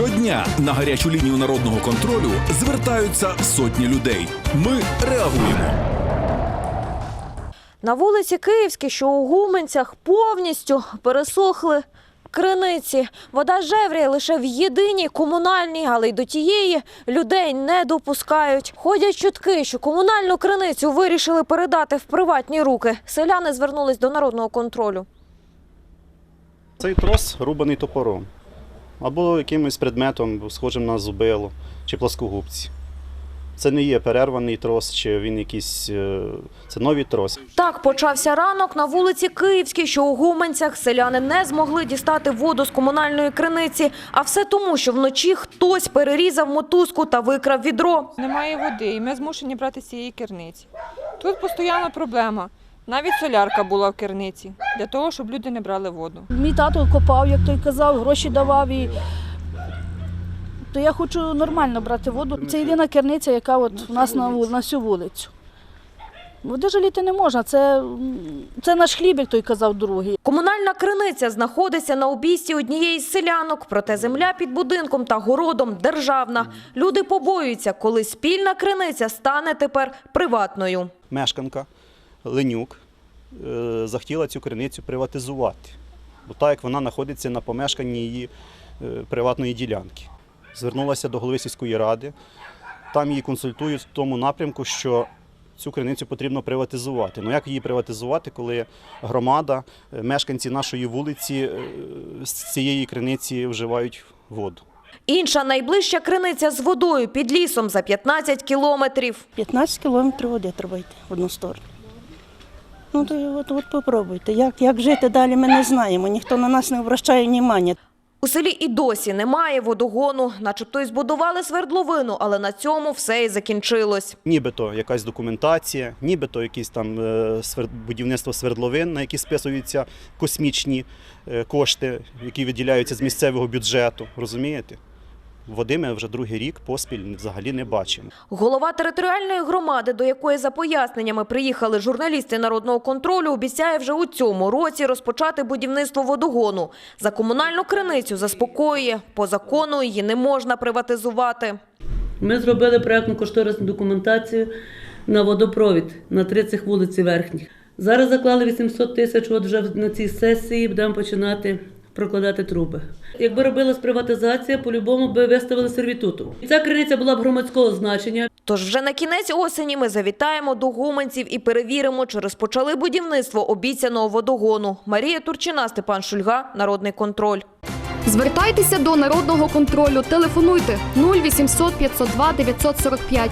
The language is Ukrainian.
Щодня на гарячу лінію народного контролю звертаються сотні людей. Ми реагуємо. На вулиці Київській, що у Гуменцях, повністю пересохли криниці. Вода жевріє лише в єдиній комунальній, але й до тієї людей не допускають. Ходять чутки, що комунальну криницю вирішили передати в приватні руки. Селяни звернулись до народного контролю. Цей трос рубаний топором або якимось предметом, схожим на зубило чи плоскогубці. Це не є перерваний трос, чи він якийсь. е, Це новий трос. Так почався ранок на вулиці Київській, що у Гуменцях селяни не змогли дістати воду з комунальної криниці. А все тому, що вночі хтось перерізав мотузку та викрав відро. Немає води, і ми змушені брати з цієї керниці. Тут постійна проблема. Навіть солярка була в керниці для того, щоб люди не брали воду. Мій тато копав, як той казав, гроші давав і. То я хочу нормально брати воду. Це єдина керниця, яка от у нас на, на всю вулицю. Води жаліти не можна, це, це наш хліб, як той казав другий. Комунальна криниця знаходиться на обійсті однієї з селянок, проте земля під будинком та городом державна. Люди побоюються, коли спільна криниця стане тепер приватною. Мешканка Ленюк е, захотіла цю криницю приватизувати, бо так як вона знаходиться на помешканні її е, приватної ділянки. Звернулася до голови сільської ради. Там її консультують в тому напрямку, що цю криницю потрібно приватизувати. Ну як її приватизувати, коли громада, е, мешканці нашої вулиці з цієї криниці вживають воду? Інша найближча криниця з водою під лісом за 15 кілометрів. 15 кілометрів води треба йти в одну сторону. Ну то от, от попробуйте. Як, як жити далі, ми не знаємо. Ніхто на нас не обращає уваги. У селі і досі немає водогону, начебто й збудували свердловину, але на цьому все і закінчилось. Нібито якась документація, нібито якісь там е, будівництво свердловин, на які списуються космічні е, кошти, які виділяються з місцевого бюджету. Розумієте? Води ми вже другий рік поспіль взагалі не бачимо. Голова територіальної громади, до якої за поясненнями приїхали журналісти народного контролю, обіцяє вже у цьому році розпочати будівництво водогону. За комунальну криницю заспокоює, по закону її не можна приватизувати. Ми зробили проєктну кошторисну документацію на водопровід на 30 вулиці верхніх. Зараз заклали 800 тисяч, от вже на цій сесії будемо починати прокладати труби. Якби робилась приватизація, по-любому би виставили сервітуту. І Ця криниця була б громадського значення. Тож вже на кінець осені ми завітаємо до гуменців і перевіримо, чи розпочали будівництво обіцяного водогону. Марія Турчина, Степан Шульга, Народний контроль. Звертайтеся до народного контролю. Телефонуйте 0800 502 945.